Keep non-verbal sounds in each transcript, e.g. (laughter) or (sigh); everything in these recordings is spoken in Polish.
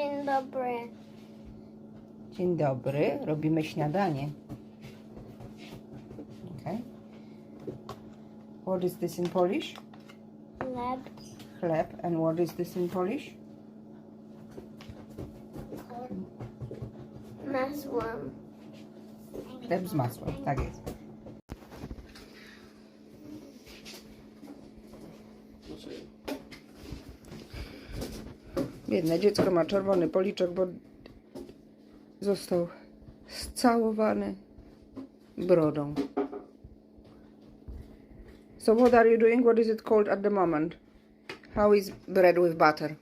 Dzień dobry. Dzień dobry, robimy śniadanie. Okay. What is this in Polish? Chleb. Chleb. And what is this in Polish? Masłem. Chleb z masłem, tak jest. Biedne dziecko ma czerwony policzek, bo został scałowany brodą. So what are you doing? What is it called at the moment? How is bread with butter?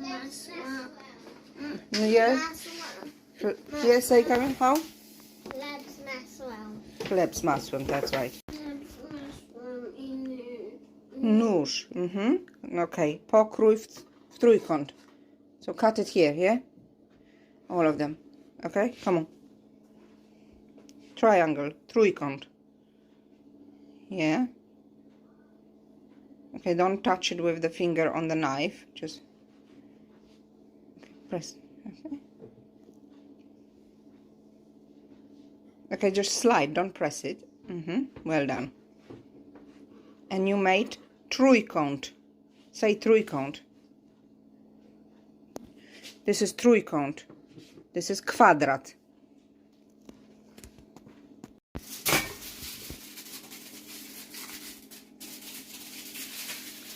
Masłem. Yeah. Yes, say Karen, how? Chleb z masłem. Chleb z masłem, that's right. Nóż. Mhm. Okay. Pokrój w, w trójkąt. So cut it here, yeah? All of them. Okay? Come on. Triangle. Trójkąt. Yeah. Okay, don't touch it with the finger on the knife. Just okay, press. Okay. Okay, just slide. Don't press it. Mm -hmm. Well done. And you made trójkąt. Say trójkąt. This is trójkąt. This is kwadrat.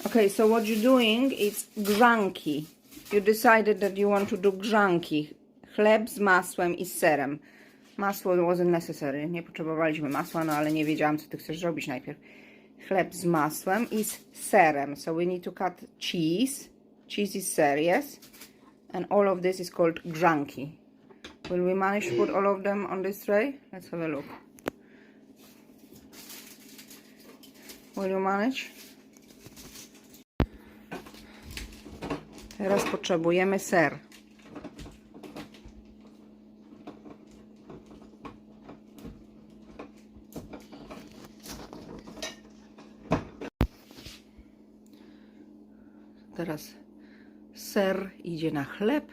Okay, so what you're doing is grzanki. You decided that you want to do grzanki. Chleb z masłem i serem. Masło wasn't necessary. Nie potrzebowaliśmy masła, no ale nie wiedziałam, co ty chcesz zrobić najpierw. Chleb z masłem i z serem. So we need to cut cheese. Cheese is ser, yes? And all of this is called grzanki. Will we manage to put all of them on this tray? Let's have a look. Will you manage? Teraz potrzebujemy ser. Teraz ser idzie na chleb.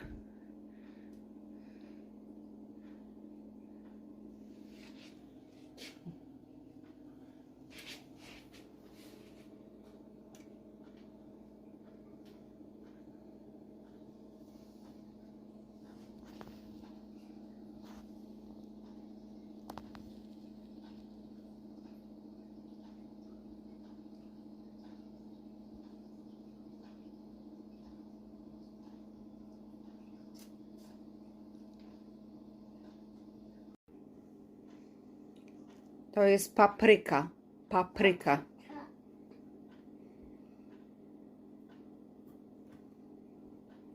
To jest papryka. Papryka.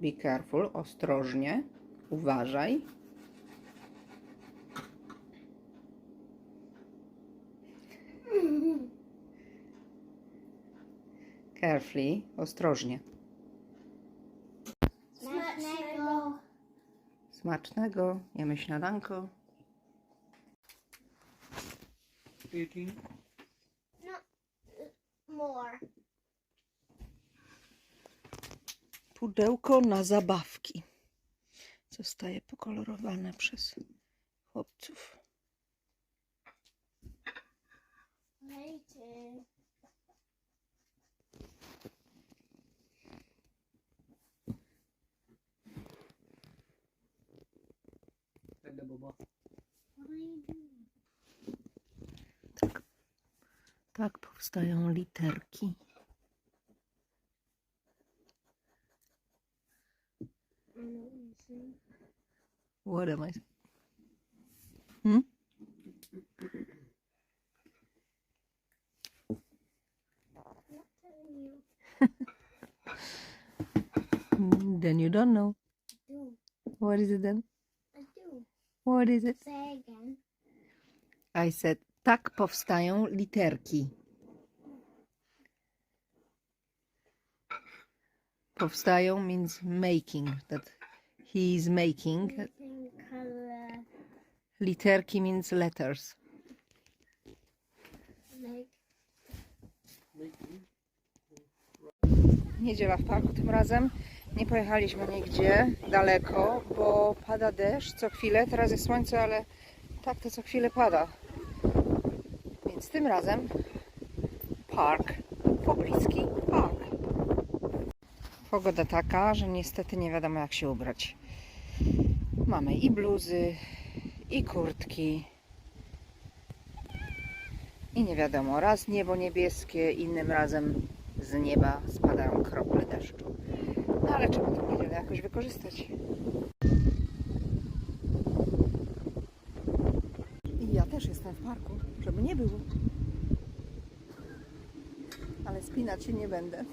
Be careful, ostrożnie. Uważaj. Carefully, ostrożnie. Smacznego. Smacznego, jemy śniadanko. Eating. No, more. Pudełko na zabawki. Zostaje pokolorowane przez chłopców. Later. Boba. What are you doing? Tak powstają literki. What am I? Hmm? Not telling you. Mm, Then you don't know. I do. What is it then? I do. What is it? Say again. I said, tak powstają literki. Powstają means making, that he is making. Literki means letters. Niedziela w parku tym razem. Nie pojechaliśmy nigdzie daleko, bo pada deszcz co chwilę. Teraz jest słońce, ale tak to co chwilę pada. Więc tym razem park. Pobliski park. Pogoda taka, że niestety nie wiadomo jak się ubrać. Mamy i bluzy, i kurtki. I nie wiadomo, raz niebo niebieskie, innym razem z nieba spadają krople deszczu. No ale trzeba tę niedzielę jakoś wykorzystać. I ja też jestem w parku, żeby nie było. Ale spinać się nie będę.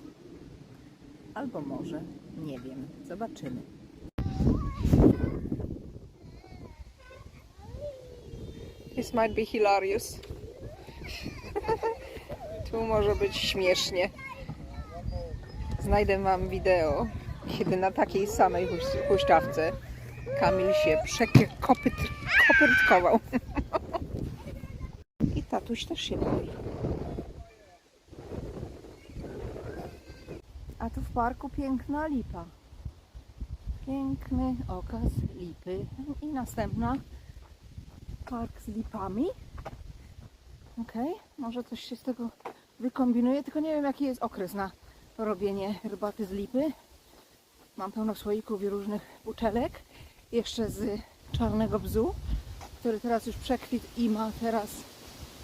Albo może, nie wiem, zobaczymy. This might be hilarious. (laughs) tu może być śmiesznie. Znajdę Wam wideo, kiedy na takiej samej huś- huśtawce Kamil się przekopytkował. (laughs) Tatuś też się bawi. A tu w parku piękna lipa. Piękny okaz lipy. I następna park z lipami. Okej, może coś się z tego wykombinuje, tylko nie wiem jaki jest okres na robienie herbaty z lipy. Mam pełno słoików i różnych butelek. Jeszcze z czarnego bzu, który teraz już przekwitł i ma teraz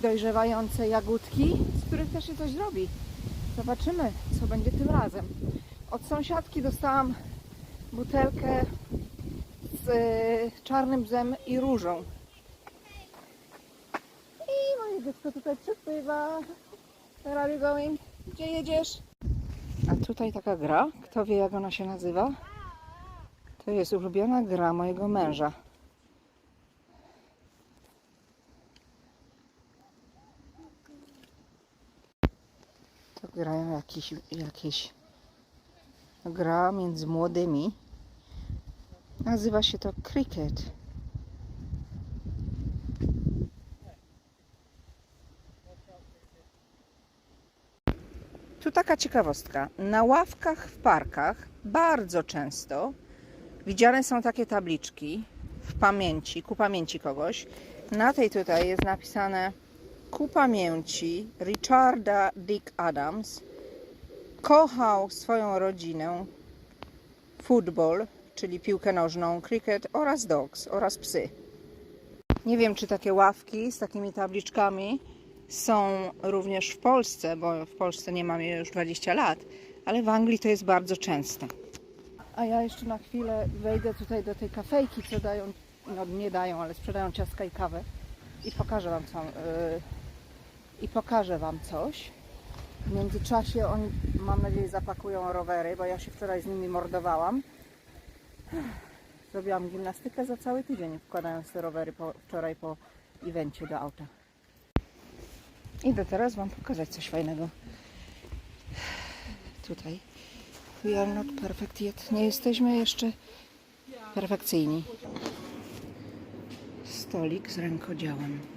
dojrzewające jagódki, z których też się coś zrobi. Zobaczymy, co będzie tym razem. Od sąsiadki dostałam butelkę z e, czarnym bzem i różą. I moje dziecko tutaj przypływa. Where are you going? Gdzie jedziesz? A tutaj taka gra, kto wie jak ona się nazywa? To jest ulubiona gra mojego męża. Jakieś, jakieś gra między młodymi. Nazywa się to cricket. Tu taka ciekawostka. Na ławkach w parkach bardzo często widziane są takie tabliczki w pamięci, ku pamięci kogoś. Na tej tutaj jest napisane ku pamięci Richarda Dick Adams. Kochał swoją rodzinę, futbol, czyli piłkę nożną, cricket oraz dogs, oraz psy. Nie wiem, czy takie ławki z takimi tabliczkami są również w Polsce, bo w Polsce nie mam je już 20 lat, ale w Anglii to jest bardzo częste. A ja jeszcze na chwilę wejdę tutaj do tej kafejki, co dają, no nie dają, ale sprzedają ciastka i kawę i pokażę Wam co, yy, i pokażę Wam coś. W międzyczasie oni, mam nadzieję, zapakują rowery, bo ja się wczoraj z nimi mordowałam. Zrobiłam gimnastykę za cały tydzień, wkładając te rowery po, wczoraj po evencie do auta. Idę teraz Wam pokazać coś fajnego. Tutaj. We are not perfect yet. Nie jesteśmy jeszcze perfekcyjni. Stolik z rękodziełem.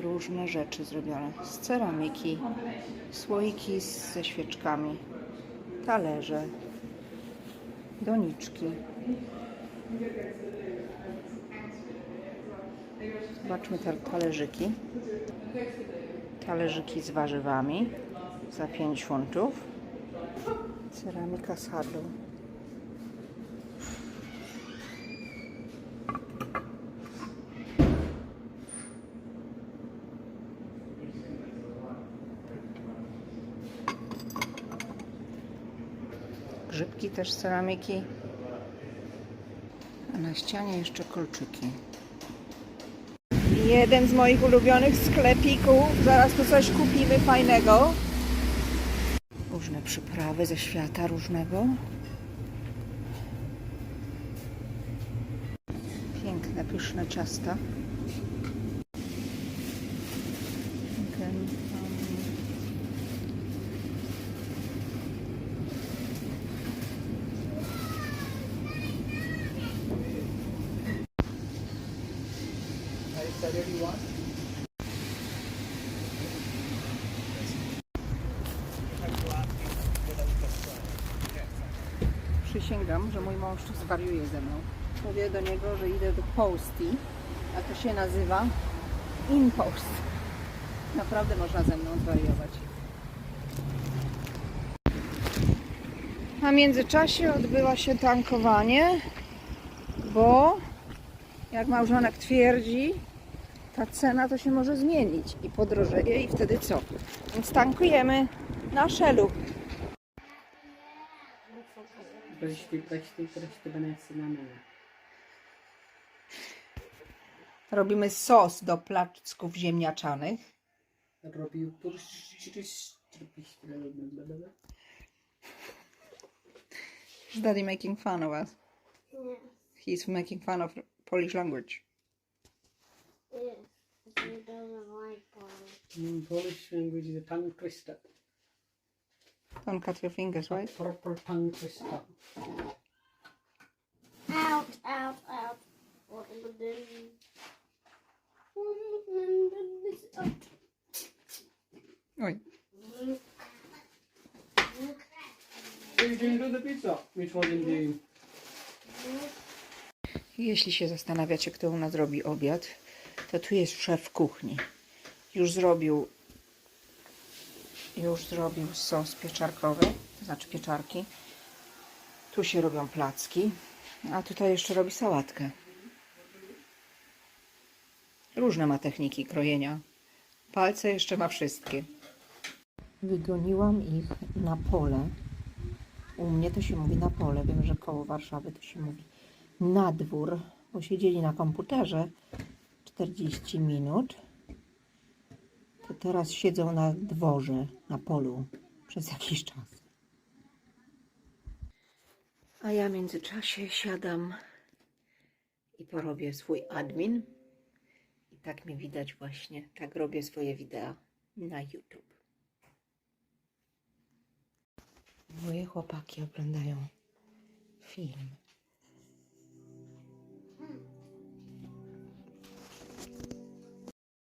Różne rzeczy zrobione. Z ceramiki. Słoiki ze świeczkami. Talerze. Doniczki. Zobaczmy te talerzyki. Talerzyki z warzywami za 5 funtów. Ceramika z handlu. Też ceramiki. A na ścianie jeszcze kolczyki. Jeden z moich ulubionych sklepików. Zaraz tu coś kupimy fajnego. Różne przyprawy ze świata różnego. Piękne, pyszne ciasta. 31. Przysięgam, że mój mąż zwariuje ze mną. Mówię do niego, że idę do Posty, a to się nazywa Impost. Naprawdę można ze mną zwariować. A w międzyczasie odbywa się tankowanie, bo jak małżonek twierdzi, ta cena to się może zmienić i podrożeje i wtedy co? Więc tankujemy na szelu. Robimy sos do placków ziemniaczanych. Robił Is daddy making fun of us? He's making fun of Polish language. Yes. He doesn't like Polish. In Polish language is a tongue twister. Don't cut your fingers, right? Proper tongue twister. Out, out, out. What am I doing? What am I doing? This up. Oj. You didn't do the pizza, which was in the Jeśli się zastanawiacie, kto u nas robi obiad, to tu jest szef kuchni. Już zrobił już zrobił sos pieczarkowy, to znaczy pieczarki. Tu się robią placki, a tutaj jeszcze robi sałatkę. Różne ma techniki krojenia. Palce jeszcze ma wszystkie. Wygoniłam ich na pole. U mnie to się mówi na pole. Wiem, że koło Warszawy to się mówi na dwór, bo siedzieli na komputerze 40 minut. To teraz siedzą na dworze, na polu przez jakiś czas. A ja w międzyczasie siadam i porobię swój admin. I tak mnie widać właśnie. Tak robię swoje wideo na YouTube. Moje chłopaki oglądają film